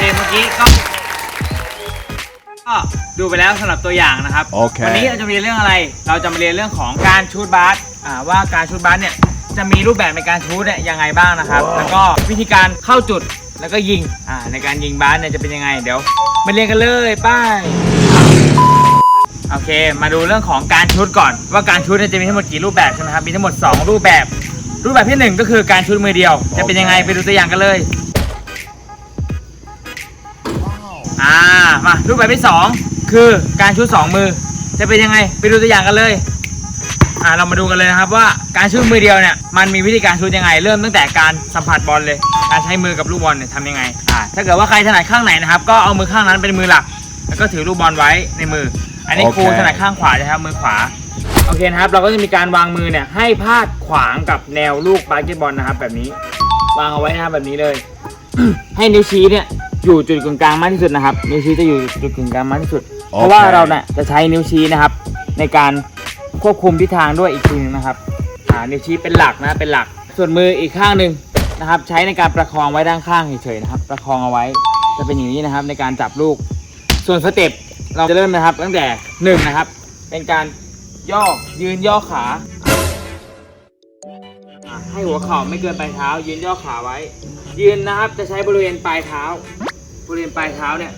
เพลงเมื่อกี้ก็ดูไปแล้วสำหรับตัวอย่างนะครับ โอเควันนี้เราจะมาเรียนเรื่องอะไร เราจะมาเรียนเรื่องของการชูดบาสอ่ว่าการชูดบาสเนี่ยจะมีรูปแบบในการชูดเนี่ยยังไงบ้างนะครับ แล้วก็วิธีการเข้าจุดแล้วก็ยิงในการยิงบาสเนี่ยจะเป็นยังไง เดี๋ยวมาเรียนกันเลยไปโอเค มาดูเรื่องของการชูดก่อน ว่าการชูดจะมีทั้งหมดกี่รูปแบบใช่ไหมครับมีทั้งหมด 2 รูปแบบ รูปแบบที่หนึ่งก็คือการชูดมือเดียว จะเป็นยังไงไปดูตัวอย่างกันเลย มารูปแบบที่สองคือการชูดสองมือ จะเป็นยังไงไปดูตัวอย่างกันเลยอ่าเรามาดูกันเลยนะครับว่าการชูดมือเดียวเนี่ยมันมีวิธีการชูดยังไง เริ่มตั้งแต่การสัมผัสบอลเลย การใช้มือกับลูกบอลเนี่ยทำยังไงอ่าถ้าเกิดว่าใครถนัดข้างไหนนะครับก็เอามือข้างนั้นเป็นมือหลัก แล้วก็ถือลูกบอลไว้ในมือ อันนี้โอเคครูถนัดข้างขวาใช่ไหมครับมือขวาโอเคนะครับเราก็จะมีการวางมือเนี่ยให้พาดขวางกับแนวลูกบาสเกตบอลนะครับแบบนี้ วางเอาไว้นะครับแบบนี้เลย ให้นิ้วชี้เนี่ย อยู่จุดกึ่งกลางมากที่สุดนะครับ นิ้วชี้จะอยู่จุดกึ่งกลางมากที่สุดโอเคเพราะว่าเราเนี่ยจะใช้นิ้วชี้นะครับ ในการควบคุมทิศทางด้วยอีกทีหนึงนะครับอ่านิ้วชี้เป็นหลักนะเป็นหลัก ส่วนมืออีกข้างหนึ่งนะครับ ใช้ในการประคองไว้ด้านข้างเฉยๆนะครับ ประคองเอาไว้จะเป็นอย่างนี้นะครับ ในการจับลูก ส่วนสเต็ปเราจะเริ่มนะครับ ตั้งแต่หนึ่งนะครับ เป็นการย่อยืนย่อขาอ่าให้หัวเข่าไม่เกินปลายเท้า ยืนย่อขาไว้ ยืนนะครับจะใช้บริเวณปลายเท้า บริเวณปลายเท้าเนี่ย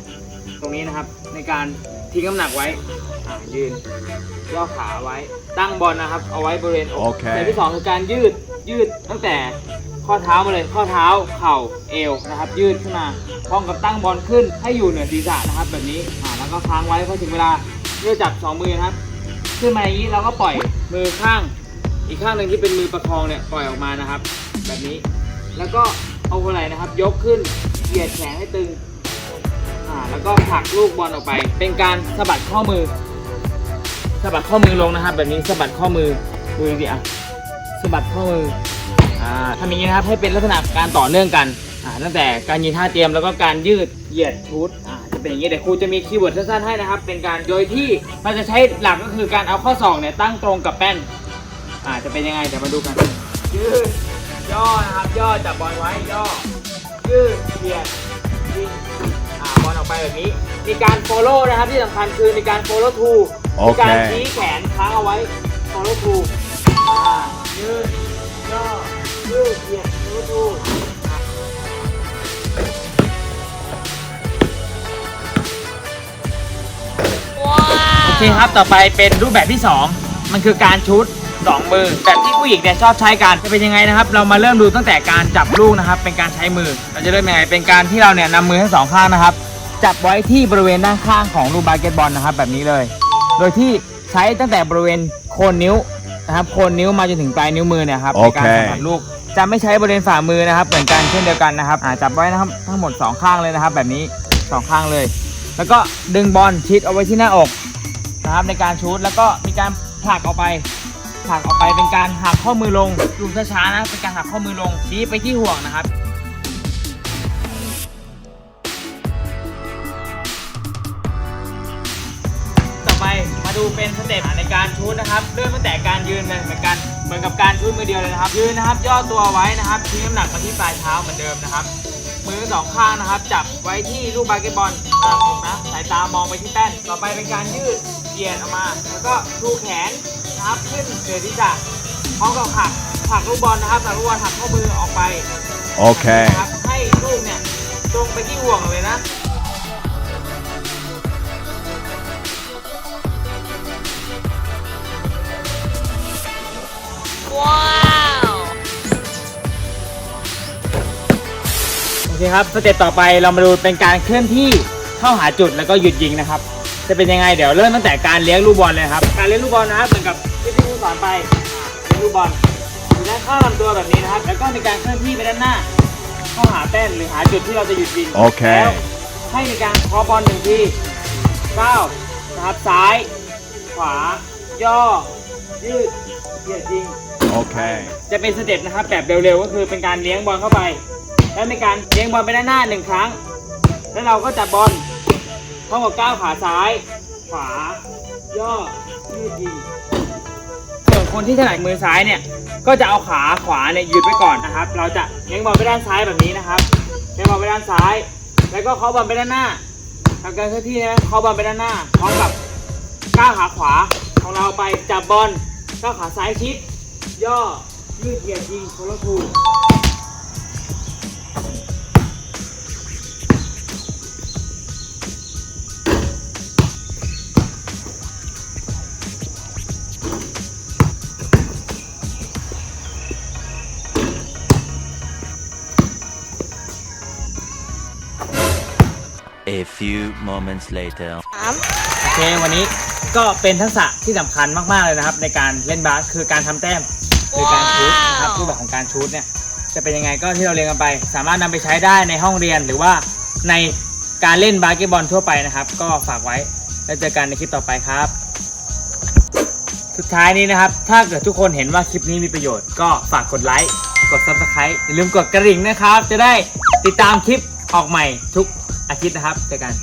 ตรงนี้นะครับ ในการทิ้งน้ำหนักไว้อ่ายืนย่อขาไว้ ตั้งบอลนะครับ เอาไว้บริเวณอกโอเคแบบที่สองคือการยืด ยืดตั้งแต่ข้อเท้ามาเลย ข้อเท้า เข่า เอวนะครับ ยืดขึ้นมา พร้อมกับตั้งบอลขึ้น ให้อยู่เหนือศีรษะนะครับ แบบนี้ อ่า แล้วก็ค้างไว้พอถึงเวลาเลื่อจับสองมือนะครับ ขึ้นมาอย่างนี้เราก็ปล่อยมือข้าง อีกข้างหนึ่งที่เป็นมือประคองเนี่ยปล่อยออกมานะครับ แบบนี้ แล้วก็เอาหัวไหล่นะครับ ยกขึ้นเหยียดแขนให้ตึง อ่าแล้วก็ผลักลูกบอลออกไป เป็นการสะบัดข้อมือสะบัดข้อมือลงนะครับแบบนี้สะบัดข้อมือดูดิอะสะบัดข้อมืออ่าทำอย่างนี้นะครับให้เป็นลักษณะการต่อเนื่องกันอ่าตั้งแต่การยืนท่าเตรียมแล้วก็การยืดเหยียดชุดอ่าจะเป็นอย่างนี้เดี๋ยวครูจะมีคีย์เวิร์ดสั้นๆให้นะครับ เป็นการโดยที่เราจะใช้หลักก็คือการเอาข้อศอกเนี่ยตั้งตรงกับแป้นอ่าจะเป็นยังไงเดี๋ยวมาดูกันยืดย่อนะครับย่อจับบอลไว้ย่อยืดเหยียดยิง อ่าบอลออกไปแบบนี้ มีการ follow นะครับที่สำคัญคือมีการ follow to โอมีเคการชี้แขนค้างเอาไว้ follow to อ่ายืดย่อยืดเหยียด follow to โอเคครับต่อไปเป็นรูปแบบที่ 2 มันคือการชุด2มือแบบที่ผู้หญิงเนี่ยชอบใช้กันจะเป็นยังไงนะครับ เรามาเริ่มดูตั้งแต่การจับลูกนะครับ เป็นการใช้มือ เราจะเริ่มยังไงเป็นการที่เราเนี่ยนำมือทั้งสองข้างนะครับ จับไว้ที่บริเวณด้านข้างของลูกบาสเกตบอลนะครับ แบบนี้เลย โดยที่ใช้ตั้งแต่บริเวณโคนนิ้วนะครับโคนนิ้วมาจนถึงปลายนิ้วมือเนี่ยครับโอในเคการสัมผัสลูกจะไม่ใช้บริเวณฝ่ามือนะครับ เหมือนกันเช่นเดียวกันนะครับอ่าจับไว้นะครับทั้งหมดสองข้างเลยนะครับ แบบนี้สองข้างเลย แล้วก็ดึงบอลชิดเอาไว้ที่หน้าอกนะครับในการชูดแล้วก็มีการผลักออกไปผลักออกไปเป็นการหักข้อมือลงดูช้าๆนะเป็นการหักข้อมือลงชี้ไปที่ห่วงนะครับ เป็นสเต็ปในการชูดนะครับ เริ่มตั้งแต่การยืนเลยเหมือนกันเหมือนกับการชูดมือเดียวเลยนะครับ ยืนนะครับ ย่อตัวไว้นะครับทิ้งน้ำหนักมาที่ปลายเท้าเหมือนเดิมนะครับ มือสองข้างนะครับ จับไว้ที่ลูกบาสเกตบอลระดับอกนะสายตามองไปที่แป้น ต่อไปเป็นการยืดเหยียดออกมา แล้วก็ชูแขนนะครับขึ้นเหนือที่จะพร้อมกับผลักผลักลูกบอลนะครับผลักลูกบอลผลักข้อมือออกไปโอเคนะครับให้ลูกเนี่ยตรงไปที่ห่วงเลยนะ โอเคครับสเต็ปต่อไปเรามาดูเป็นการเคลื่อนที่เข้าหาจุดแล้วก็หยุดยิงนะครับ จะเป็นยังไงเดี๋ยวเริ่มตั้งแต่การเลี้ยงลูกบอลเลยครับ การเลี้ยงลูกบอลนะครับเหมือนกับที่พี่ครูสอนไปเลี้ยงลูกบอลอยู่ด้านข้างลำตัวแบบนี้นะครับ แล้วก็มีการเคลื่อนที่ไปด้านหน้า เข้าหาแป้นหรือหาจุดที่เราจะหยุดยิงโอเค แล้วให้มีการเคอบอลหนึ่งทีก้าวนะครับซ้าย ขวา ย่อ ยืดเหยียดยิง โอเค จะเป็นสเต็ปนะครับแบบเร็วๆ ก็คือเป็นการเลี้ยงบอลเข้าไป แล้วในการเลี้ยงบอลไปด้านหน้าหนึ่งครั้ง แล้วเราก็จับบอลพร้อมกับก้าวขาซ้าย ขวา ย่อ ยืดยิงส่วนคนที่ถนัดมือซ้ายเนี่ย ก็จะเอาขาขวาเนี่ยหยุดไว้ก่อนนะครับ เราจะเลี้ยงบอลไปด้านซ้ายแบบนี้นะครับ เลี้ยงบอลไปด้านซ้าย แล้วก็เคาะบอลไปด้านหน้าทำการเคลื่อนที่นะเคาะบอลไปด้านหน้าพร้อมกับก้าวขาขวาของเราไปจับบอล ก้าวขาซ้ายชิด ย่อ ยืดเหยียดยิงโคลทู A few moments later. โอ เควันนี้ก็เป็นทักษะที่สำคัญมากๆเลยนะครับ ในการเล่นบาสคือการทำแต้มคือการชูตนะครับรูปแบบของการชูตเนี่ยจะเป็นยังไงก็ที่เราเรียนกันไป สามารถนำไปใช้ได้ในห้องเรียนหรือว่าในการเล่นบาสเกตบอลทั่วไปนะครับ ก็ฝากไว้แล้วเจอกันในคลิปต่อไปครับ สุดท้ายนี้นะครับ ถ้าเกิดทุกคนเห็นว่าคลิปนี้มีประโยชน์ก็ฝากกดไลค์กด subscribe อย่าลืมกดกระดิ่งนะครับ จะได้ติดตามคลิปออกใหม่ทุกอาทิตย์นะครับเจอกัน